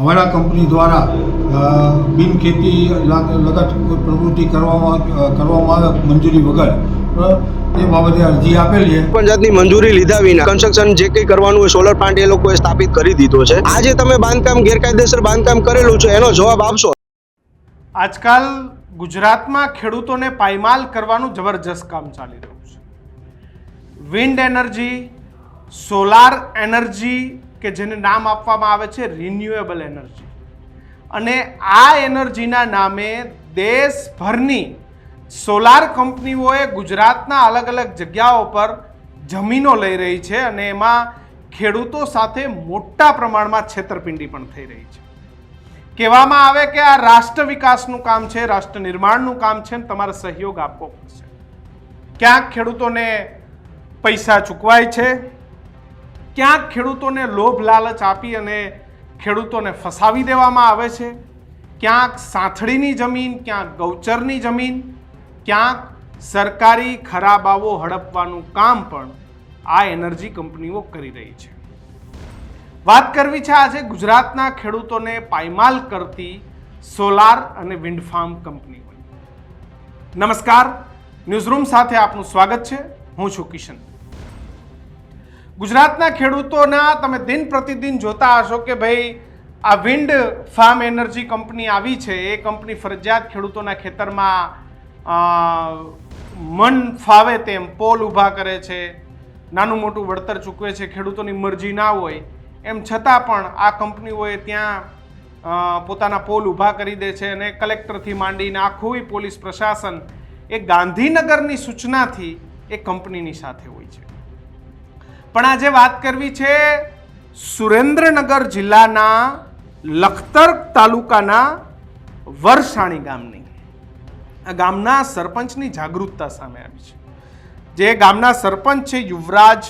અમારા કંપની દ્વારા બિન ખેતી લગત પ્રવૃત્તિ કરવામાં કરવામાં આવે મંજૂરી વગર. એ બાબતે અરજી આપેલી છે. મંજૂરી લીધા વિના કન્સ્ટ્રક્શન જે કંઈ કરવાનું હોય સોલર પ્લાન્ટ એ લોકોએ સ્થાપિત કરી દીધો છે. આજે તમે બાંધકામ ગેરકાયદેસર બાંધકામ કરેલું છે એનો જવાબ આપશો? આજકાલ ગુજરાતમાં ખેડૂતોને પાયમાલ કરવાનું જબરજસ્ત કામ ચાલી રહ્યું છે. વિન્ડ એનર્જી સોલાર એનર્જી કે જેને નામ આપવામાં આવે છે રિન્યુએબલ એનર્જી અને આ એનર્જીના નામે દેશભરની સોલાર કંપનીઓએ ગુજરાતના અલગ અલગ જગ્યાઓ પર જમીનો લઈ રહી છે અને એમાં ખેડૂતો સાથે મોટા પ્રમાણમાં છેતરપિંડી પણ થઈ રહી છે. કહેવામાં આવે કે આ રાષ્ટ્ર વિકાસનું કામ છે, રાષ્ટ્ર નિર્માણનું કામ છે ને તમારે સહયોગ આપવો પડશે. ક્યાંક ખેડૂતોને પૈસા ચૂકવાય છે ક્યાંક ખેડૂતોને લોભ લાલચ આપી અને ખેડૂતોને ફસાવી દેવામાં આવે છે? ક્યાંક સાંથળીની જમીન, ક્યાંક ગૌચરની જમીન, ક્યાંક સરકારી ખરાબાઓ હડપવાનું કામ પણ આ એનર્જી કંપનીઓ કરી રહી છે. વાત કરવી છે આજે ગુજરાતના ખેડૂતોને પાયમાલ કરતી સોલાર અને વિન્ડ ફાર્મ કંપનીઓ નમસ્કાર. ન્યૂઝરૂમ સાથે આપનું સ્વાગત છે. હું છું કિશન. ગુજરાતના ખેડૂતોના તમે દિન પ્રતિદિન જોતા હશો કે ભાઈ આ વિન્ડ ફાર્મ એનર્જી કંપની આવી છે. એ કંપની ફરજિયાત ખેડૂતોના ખેતરમાં મન ફાવે તેમ પોલ ઊભા કરે છે, નાનું મોટું વળતર ચૂકવે છે, ખેડૂતોની મરજી ના હોય. એમ છતાં પણ આ કંપનીઓએ ત્યાં પોતાના પોલ ઊભા કરી દે છે અને કલેક્ટરથી માંડીને આખું પોલીસ પ્રશાસન એ ગાંધીનગરની સૂચનાથી એ કંપનીની સાથે હોય છે. પણ આજે વાત કરવી છે, સુરેન્દ્રનગર જિલ્લાના લખતર તાલુકાના વરસાણી ગામની. આ ગામના સરપંચની જાગૃતતા સામે આવી છે. જે ગામના સરપંચ છે યુવરાજ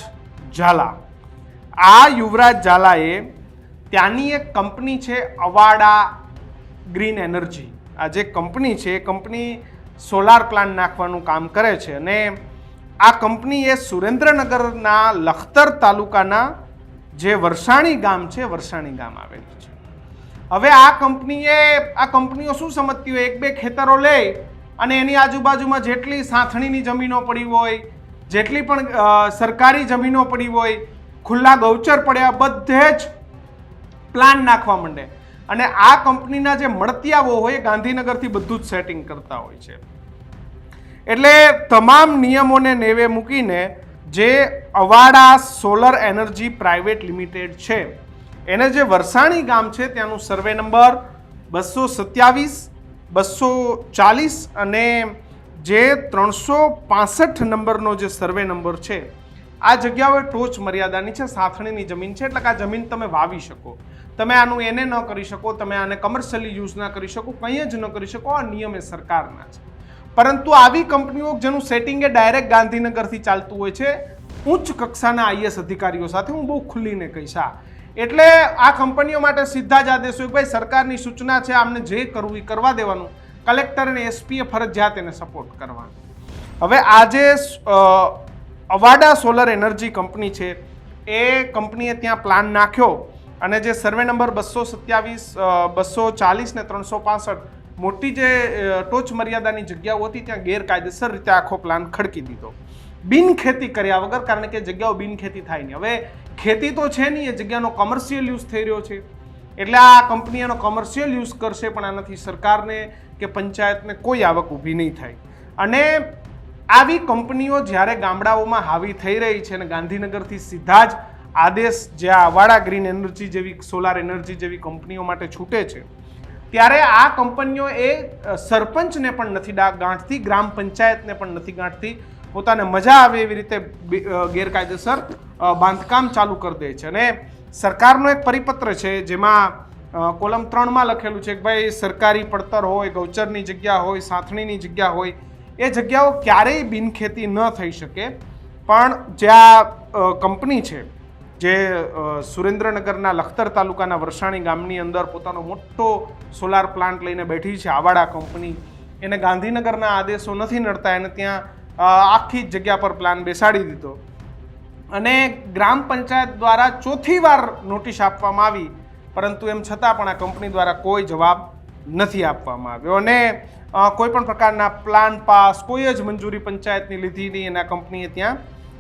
ઝાલા. આ યુવરાજ ઝાલાએ ત્યાંની એક કંપની છે અવાડા ગ્રીન એનર્જી. આ જે કંપની છે, એ કંપની સોલાર પ્લાન્ટ નાખવાનું કામ કરે છે અને આ કંપનીએ સુરેન્દ્રનગરના લખતર તાલુકાના જે વરસાણી ગામ છે, વરસાણી ગામ આવેલું છે. હવે આ કંપનીએ, આ કંપનીઓ શું સમજતી હોય? એક બે ખેતરો લે અને એની આજુબાજુમાં જેટલી સાંથણીની જમીનો પડી હોય, જેટલી પણ સરકારી જમીનો પડી હોય, ખુલ્લા ગૌચર પડ્યા, બધે જ પ્લાન નાખવા માંડે. અને આ કંપનીના જે મળતિયાઓ હોય, એ ગાંધીનગરથી બધું જ સેટિંગ કરતા હોય છે. એટલે તમામ નિયમોને નેવે મૂકીને જે Avaada solar energy private limited છે, એને જે વરસાણી ગામ છે ત્યાંનું સર્વે નંબર બસો સત્યાવીસ, બસો ચાલીસ અને જે ત્રણસો પાસઠ નંબરનો જે સર્વે નંબર છે, આ જગ્યાઓએ ટોચ મર્યાદાની છે, સાથણીની જમીન છે, એટલે કે આ જમીન તમે વાવી શકો. તમે આનું એને ન કરી શકો, તમે આને કમર્શિયલી યુઝ ના કરી શકો, કંઈ જ ન કરી શકો, આ નિયમ એ સરકારના છે. પરંતુ આવી કંપનીઓ જેનું સેટિંગ એ ડાયરેક્ટ ગાંધીનગરથી ચાલતું હોય છે, ઉચ્ચ કક્ષાના આઈએસ અધિકારીઓ સાથે હું બહુ ખુલ્લીને કહીશ આ. એટલે આ કંપનીઓ માટે સીધા જ આદેશ ભાઈ સરકારની સૂચના છે, આમને જે કરવું એ કરવા દેવાનું. કલેક્ટર અને એસપીએ ફરજિયાત એને સપોર્ટ કરવાનો. હવે આજે અવાડા સોલર એનર્જી કંપની છે, એ કંપનીએ ત્યાં પ્લાન નાખ્યો અને જે સર્વે નંબર બસો સત્યાવીસ બસો ચાલીસ ને ત્રણસો પાસઠ મોટી જે ટોચ મર્યાદાની જગ્યાઓ હતી, ત્યાં ગેરકાયદેસર રીતે આખો પ્લાન ખડકી દીધો. બિનખેતી કર્યા વગર, કારણ કે જગ્યાઓ બિનખેતી થાય નહીં. હવે ખેતી તો છે નહીં, એ જગ્યાનો કોમર્શિયલ યુઝ થઈ રહ્યો છે. એટલે આ કંપની એનો કોમર્શિયલ યુઝ કરશે, પણ આનાથી સરકારને કે પંચાયતને કોઈ આવક ઊભી નહીં થાય. અને આવી કંપનીઓ જ્યારે ગામડાઓમાં હાવી થઈ રહી છે અને ગાંધીનગરથી સીધા જ આદેશ જે આ વાડા ગ્રીન એનર્જી જેવી સોલાર એનર્જી જેવી કંપનીઓ માટે છૂટે છે ત્યારે આ કંપનીઓ એ સરપંચને પણ નથી ગાંઠતી, ગ્રામ પંચાયતને પણ નથી ગાંઠતી. પોતાને મજા આવે એવી રીતે ગેરકાયદેસર બાંધકામ ચાલુ કરી દે છે. અને સરકારનો એક પરિપત્ર છે જેમાં કોલમ ત્રણમાં લખેલું છે કે ભાઈ, સરકારી પડતર હોય, ગૌચરની જગ્યા હોય, સાથણીની જગ્યા હોય, એ જગ્યાઓ ક્યારેય બિનખેતી ન થઈ શકે. પણ જે આ કંપની છે જે સુરેન્દ્રનગરના લખતર તાલુકાના વરસાણી ગામની અંદર પોતાનો મોટો સોલાર પ્લાન્ટ લઈને બેઠી છે, આવાડા કંપની. એને ગાંધીનગરના આદેશો નથી નડતા, એને ત્યાં આખી જ જગ્યા પર પ્લાન બેસાડી દીધો. અને ગ્રામ પંચાયત દ્વારા ચોથી વાર નોટિસ આપવામાં આવી, પરંતુ એમ છતાં પણ આ કંપની દ્વારા કોઈ જવાબ નથી આપવામાં આવ્યો. અને કોઈ પણ પ્રકારના પ્લાન પાસ, કોઈ જ મંજૂરી પંચાયતની લીધી નહીં આ કંપનીએ ત્યાં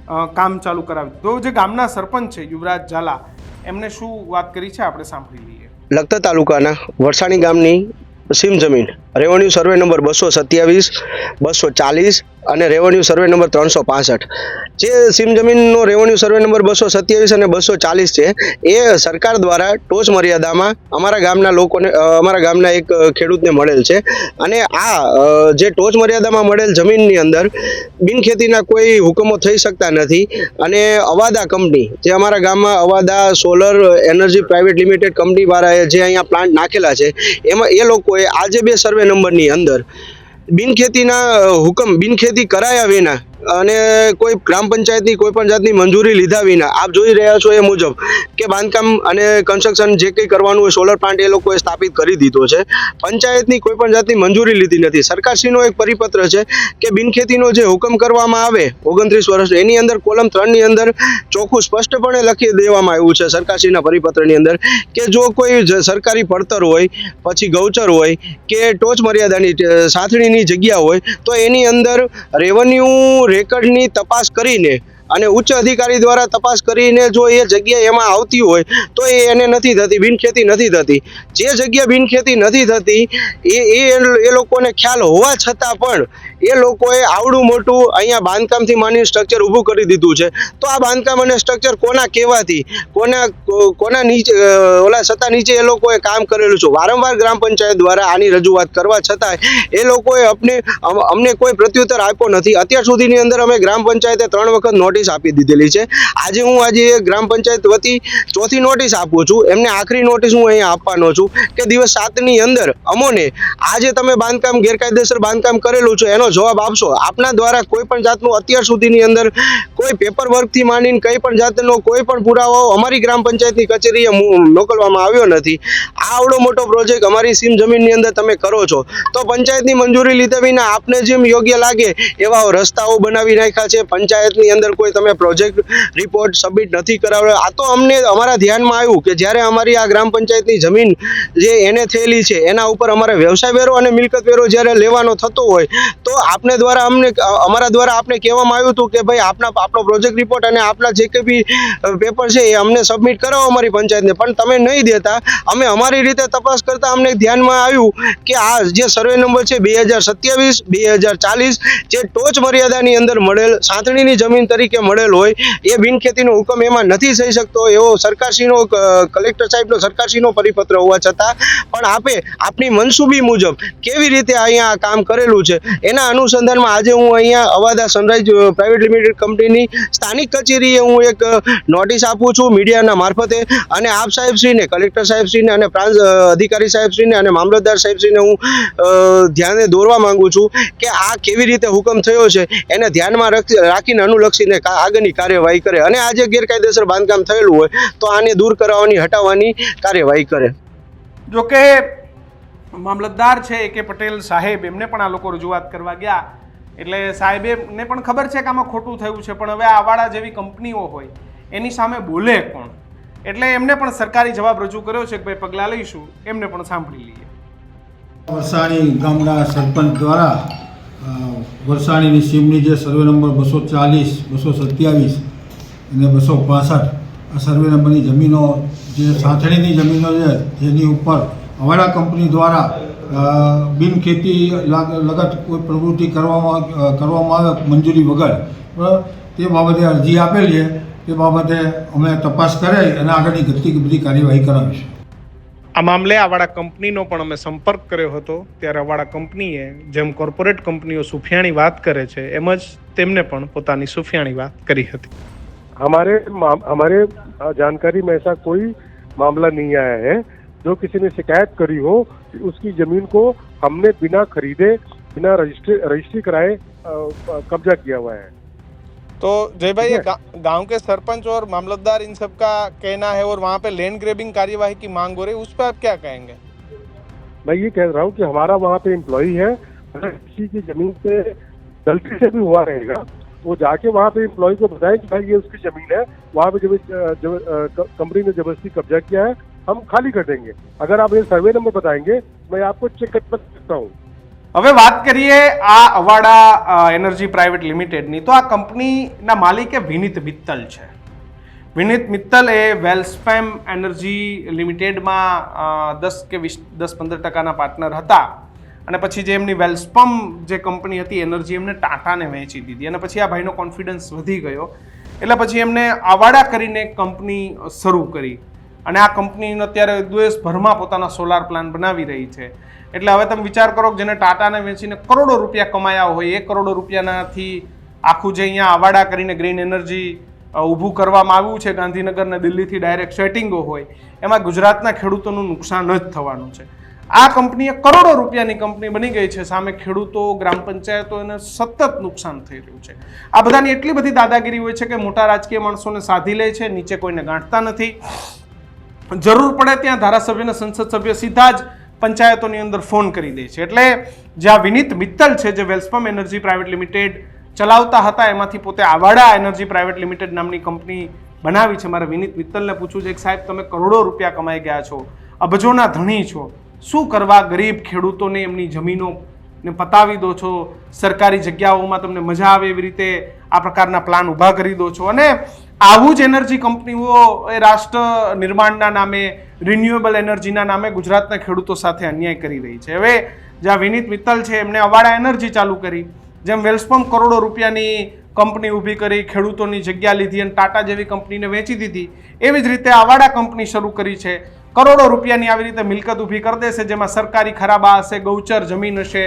કામ ચાલુ કરાવ્યું. તો જે ગામના સરપંચ છે, યુવરાજ ઝાલા, એમને શું વાત કરી છે? આપણે સાંભળી લઈએ. લખતર તાલુકાના વરસાણી ગામની સીમ જમીન રેવન્યુ સર્વે નંબર બસો સત્યાવીસ, બસો ચાલીસ અને રેવન્યુ સર્વે નંબર ત્રણસો પાસઠ. જે સીમ જમીનનો રેવન્યુ સર્વે નંબર બસો સત્યાવીસ અને બસો ચાલીસ છે, એ સરકાર દ્વારા ટોચ મર્યાદામાં અમારા ગામના લોકોને અમારા ગામના એક ખેડૂતને મળેલ છે. અને આ જે ટોચ મર્યાદામાં મળેલ જમીનની અંદર બિનખેતીના કોઈ હુકમો થઈ શકતા નથી. અને અવાદા કંપની, જે અમારા ગામમાં Avaada, solar, energy private limited company દ્વારા જે અહીંયા પ્લાન્ટ નાખેલા છે, એમાં એ લોકોએ આજે બે સર્વે નંબરની અંદર. બિનખેતીના હુકમ બિનખેતી કરાયા વિના અને કોઈ ગ્રામ પંચાયતની, કોઈ પણ જાતની મંજૂરી લીધા વિના, આપ જોઈ રહ્યા છો એ મુજબ કે બાંધકામ અને કન્સ્ટ્રક્શન જે કંઈ કરવાનું હોય સોલર પ્લાન્ટ એ લોકોએ સ્થાપિત કરી દીધો છે. પંચાયતની કોઈ પણ જાતની મંજૂરી લીધી નથી. સરકારશ્રીનો એક પરિપત્ર છે કે બિનખેતીનો જે હુકમ કરવામાં આવે, ઓગણત્રીસ વર્ષ, એની અંદર કોલમ ત્રણની અંદર ચોખ્ખું સ્પષ્ટપણે લખી દેવામાં આવ્યું છે સરકારશ્રીના પરિપત્રની અંદર કે જો કોઈ સરકારી પડતર હોય, પછી ગૌચર હોય કે ટોચ મર્યાદાની સાથણીની જગ્યા હોય, તો એની અંદર રેવન્યુ રેકર્ડની તપાસ કરીને અને ઉચ્ચ અધિકારી દ્વારા તપાસ કરીને જો એ જગ્યા એમાં આવતી હોય, તો એ એને નથી થતી, બિનખેતી નથી થતી. જે જગ્યા બિનખેતી નથી થતી, એ એ એ લોકોને ખ્યાલ હોવા છતાં પણ એ લોકોએ આવડું મોટું અહીંયા બાંધકામથી માની સ્ટ્રક્ચર ઊભું કરી દીધું છે. તો આ બાંધકામ અને સ્ટ્રક્ચર કોના કહેવાથી? કોના કોના નીચે ઓલા સત્તા નીચે એ લોકોએ કામ કરેલું છે? વારંવાર ગ્રામ પંચાયત દ્વારા આની રજૂઆત કરવા છતાંય એ લોકોએ અમને અમ- અમને કોઈ પ્રત્યુત્તર આપ્યો નથી. અત્યાર સુધીની અંદર અમે ગ્રામ પંચાયતે ત્રણ વખત નોટિસ આપી દીધેલી છે. આજે હું આજે ગ્રામ પંચાયત વતી ચોથી નોટિસ આપું છું. એમને આખરી નોટિસ હું અહીંયા આપવાનો છું કે દિવસ સાતની અંદર અમોને આજે તમે બાંધકામ, ગેરકાયદેસર બાંધકામ કરેલું છે, એનો જવાબ આપશો? આપના દ્વારા કોઈ પણ જાતનું અત્યાર સુધીની અંદર કોઈ પેપર વર્કથી માંડીને કઈ પણ જાતનો કોઈ પણ પુરાવો અમારી ગ્રામ પંચાયતની કચેરીએ મોકલવામાં આવ્યો નથી. આ આવડો મોટો પ્રોજેક્ટ અમારી સીમ જમીનની અંદર તમે કરો છો. તો પંચાયતની મંજૂરી લીધા વિના આપને જેમ યોગ્ય લાગે એવા રસ્તાઓ બનાવી નાખ્યા છે. પંચાયતની અંદર કોઈ તમે પ્રોજેક્ટ રિપોર્ટ સબમિટ નથી કરાવ્યો. આ તો અમને અમારા ધ્યાનમાં આવ્યું કે જ્યારે અમારી આ ગ્રામ પંચાયતની જમીન જે એને થયેલી છે, એના ઉપર અમારે વ્યવસાય વેરો અને મિલકત વેરો જ્યારે લેવાનો થતો હોય, તો આપને દ્વારા અમને અમારા દ્વારા આપને કહેવામાં આવ્યું હતું કે ભાઈ આપના આપણો પ્રોજેક્ટ રિપોર્ટ અને આપના જે કંઈ બી પેપર છે એ અમને સબમિટ કરાવો અમારી પંચાયતને. પણ તમે નહીં દેતા, અમે અમારી રીતે તપાસ કરતા અમને ધ્યાનમાં આવ્યું કે આ જે સર્વે નંબર છે બે હજાર સત્યાવીસ, બે હજાર ચાલીસ, જે ટોચ મર્યાદાની અંદર મળેલ સાંતણીની જમીન તરીકે મળેલ હોય, એ બિનખેતીનો હુકમ એમાં નથી થઈ શકતો. એવો સરકારશ્રીનો કલેક્ટર સાહેબનો સરકારશ્રીનો પરિપત્ર હોવા છતાં, પણ આપે, આપની મનસૂબી મુજબ કેવી રીતે અહીંયા આ કામ કરેલું છે, એના અનુસંધાનમાં આજે હું અહીંયા અવાદા સનરાઈઝ પ્રાઇવેટ લિમિટેડ કંપનીની સ્થાનિક કચેરીએ હું એક નોટિસ આપું છું મીડિયાના મારફતે. અને આપ સાહેબશ્રીને કલેક્ટર સાહેબશ્રીને અને પ્રાંત અધિકારી સાહેબશ્રીને અને મામલતદાર સાહેબશ્રીને હું ધ્યાને દોરવા માંગુ છું કે આ કેવી રીતે હુકમ થયો છે, એને ધ્યાનમાં રખ- રાખીને અનુલક્ષીને આગળની કાર્યવાહી કરે. અને આ જે ગેરકાયદેસર બાંધકામ થયેલું હોય, તો આને દૂર કરાવવાની, હટાવવાની કાર્યવાહી કરે. જોકે મામલતદાર છે એ કે પટેલ સાહેબ, એમને પણ આ લોકો રજૂઆત કરવા ગયા. એટલે સાહેબે ને પણ ખબર છે કે આમાં ખોટું થયું છે, પણ હવે આવાળા જેવી કંપનીઓ હોય, એની સામે બોલે કોણ? એટલે એમને પણ સરકારી જવાબ રજૂ કર્યો છે કે ભાઈ પગલાં લઈશું, એમને પણ સાંભળી લઈએ. વરસાણી ગામના સરપંચ દ્વારા વરસાણીની સીમની જે સર્વે નંબર બસો ચાલીસ, બસો સત્યાવીસ અને બસો પાસઠ, આ સર્વે નંબરની જમીનો, જે સાંથણીની જમીનો છે, જેની ઉપર અવાડા કંપની દ્વારા બિનખેતી લાગ- લગત કોઈ પ્રવૃત્તિ કરવામાં અ, કરવામાં આવે મંજૂરી વગર બરાબર તે બાબતે અરજી આપેલી છે તે બાબતે અમે તપાસ કરાવી અને આગળની ગતિ બધી કાર્યવાહી કરાવીશું આ મામલે આવાડા કંપનીનો પણ અમે સંપર્ક કર્યો હતો ત્યારે આવાડા કંપનીએ જેમ કોર્પોરેટ કંપનીઓ સુફિયાણી વાત કરે છે એમ જ તેમને પણ પોતાની સુફિયાણી વાત કરી હતી हमारे माम- हमारे अ, जानकारी में ऐसा कोई मामला नहीं आया है जो किसी ने शिकायत करी हो कि उसकी ज़मीन को हमने बिना खरीदे बिना रजिस्ट्री रजिस्ट्री कराए कब्जा किया हुआ है। तो जय भाई ये गा, गाँव के सरपंच और मामलतदार इन सब का कहना है और वहाँ पे लैंड ग्रेबिंग कार्यवाही की मांग हो रही है उस पर आप क्या कहेंगे? मैं ये कह रहा हूँ कि हमारा वहाँ पे एम्प्लॉय है किसी की ज़मीन पे गलती से भी हुआ रहेगा वो जाके वहाँ पे एम्प्लॉय को बताए कि भाई ये उसकी ज़मीन है वहाँ पे जब जब कंपनी ने ज़बरदस्ती कब्जा किया है हम खाली कर देंगे अगर आप ये सर्वे नंबर बताएंगे मैं आपको चेक कर सकता हूँ હવે વાત કરીએ આ અવાડા અ, એનર્જી પ્રાઇવેટ લિમિટેડની તો આ કંપનીના માલિક એ વિનીત મિત્તલ છે વિનીત મિત્તલ એ વેલસ્પેમ એનર્જી લિમિટેડમાં અ, દસ કે વીસ દસ પંદર ટકાના પાર્ટનર હતા અને પછી જે એમની વેલસ્પમ જે કંપની હતી એનર્જી એમને ટાટાને વેચી દીધી અને પછી આ ભાઈનો કોન્ફિડન્સ વધી ગયો એટલે પછી એમને આવાડા કરીને એક કંપની શરૂ કરી અને આ કંપની અત્યારે દેશભરમાં પોતાના સોલાર પ્લાન્ટ બનાવી રહી છે. એટલે હવે તમે વિચાર કરો કે જેને ટાટાને વેચીને કરોડો રૂપિયા કમાયા હોય એ કરોડો રૂપિયાનાથી આખું જે અહીંયા આવાડા કરીને ગ્રીન એનર્જી ઊભું કરવામાં આવ્યું છે, ગાંધીનગર ને દિલ્હીથી ડાયરેક્ટ સેટિંગો હોય, એમાં ગુજરાતના ખેડૂતોનું નુકસાન જ થવાનું છે. આ કંપની કરોડો રૂપિયાની કંપની બની ગઈ છે. સામે ખેડૂતો, ગ્રામ પંચાયતો એને સતત નુકસાન થઈ રહ્યું છે. આ બધાની એટલી બધી દાદાગીરી હોય છે કે મોટા રાજકીય માણસોને સાધી લે છે, નીચે કોઈને ગાંઠતા નથી. જરૂર પડે ત્યાં ધારાસભ્યને સંસદ સભ્ય સીધા જ પંચાયતોની અંદર ફોન કરી દે છે. એટલે જ્યાં વિનીત મિત્તલ છે જે વેલ્સપમ એનર્જી પ્રાઇવેટ લિમિટેડ ચલાવતા હતા, એમાંથી પોતે આવાડા એનર્જી પ્રાઇવેટ લિમિટેડ નામની કંપની બનાવી છે. મારે વિનીત મિત્તલને પૂછવું છે કે સાહેબ, તમે કરોડો રૂપિયા કમાઈ ગયા છો, અબજોના ધણી છો, શું કરવા ગરીબ ખેડૂતોને એમની જમીનો ને પતાવી દો છો? સરકારી જગ્યાઓમાં તમને મજા આવે એવી રીતે આ પ્રકારના પ્લાન ઊભા કરી દો છો? અને આવું જ એનર્જી કંપનીઓ એ રાષ્ટ્ર નિર્માણના નામે રિન્યુએબલ એનર્જીના નામે ગુજરાતના ખેડૂતો સાથે અન્યાય કરી રહી છે. હવે જ્યાં વિનીત મિત્તલ છે, એમણે અવાડા એનર્જી ચાલુ કરી. જેમ વેલ્સપમ કરોડો રૂપિયાની કંપની ઊભી કરી, ખેડૂતોની જગ્યા લીધી અને ટાટા જેવી કંપનીને વેચી દીધી, એવી જ રીતે અવાડા કંપની શરૂ કરી છે. કરોડો રૂપિયાની આવી રીતે મિલકત ઊભી કરી દેશે, જેમાં સરકારી ખરાબા હશે, ગૌચર જમીન હશે,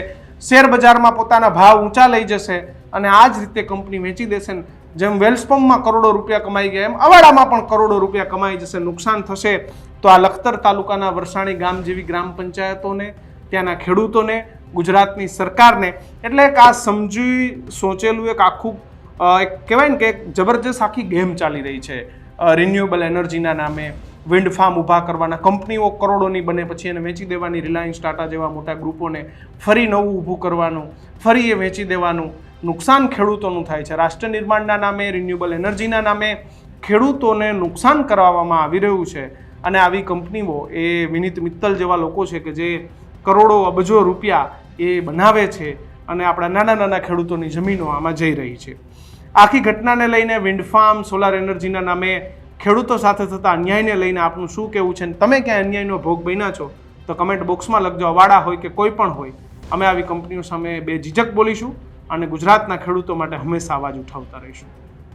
શેર બજારમાં પોતાના ભાવ ઊંચા લઈ જશે અને આ જ રીતે કંપની વેચી દેશે ને જેમ વેલ્સપમમાં કરોડો રૂપિયા કમાઈ ગયા, એમ અવાડામાં પણ કરોડો રૂપિયા કમાઈ જશે, નુકસાન થશે. તો આ લખતર તાલુકાના વરસાણી ગામ જેવી ગ્રામ પંચાયતોને, ત્યાંના ખેડૂતોને, ગુજરાતની સરકારને, એટલે એક આ સમજી સોચેલું એક આખું એક કહેવાય ને કે એક જબરજસ્ત આખી ગેમ ચાલી રહી છે. રિન્યુએબલ એનર્જીના નામે વિન્ડ ફાર્મ ઊભા કરવાના, કંપનીઓ કરોડોની બને પછી એને વેચી દેવાની રિલાયન્સ ટાટા જેવા મોટા ગ્રુપોને ફરી નવું ઊભું કરવાનું, ફરી એ વેચી દેવાનું. નુકસાન ખેડૂતોનું થાય છે. રાષ્ટ્ર નિર્માણના નામે રિન્યુએબલ એનર્જીના નામે ખેડૂતોને નુકસાન કરાવવામાં આવી રહ્યું છે. અને આવી કંપનીઓ એ વિનીત મિત્તલ જેવા લોકો છે કે જે કરોડો અબજો રૂપિયા એ બનાવે છે અને આપણા નાના નાના ખેડૂતોની જમીનો આમાં જઈ રહી છે. આખી ઘટનાને લઈને વિન્ડ ફાર્મ, સોલાર એનર્જીના નામે ખેડૂતો સાથે થતા અન્યાયને લઈને આપનું શું કહેવું છે? તમે ક્યાંય અન્યાયનો ભોગ બન્યા છો? તો કમેન્ટ બોક્સમાં લખજો. અવાડા હોય કે કોઈ પણ હોય, અમે આવી કંપનીઓ સામે બે ઝીઝક બોલીશું. અને ગુજરાતના ખેડૂતો માટે હંમેશા અવાજ ઉઠાવતા રહીશું.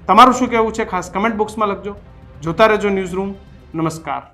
તમારું શું કહેવું છે? ખાસ કમેન્ટ બોક્સમાં લખજો. જોતા રહેજો ન્યૂઝ રૂમ નમસ્કાર.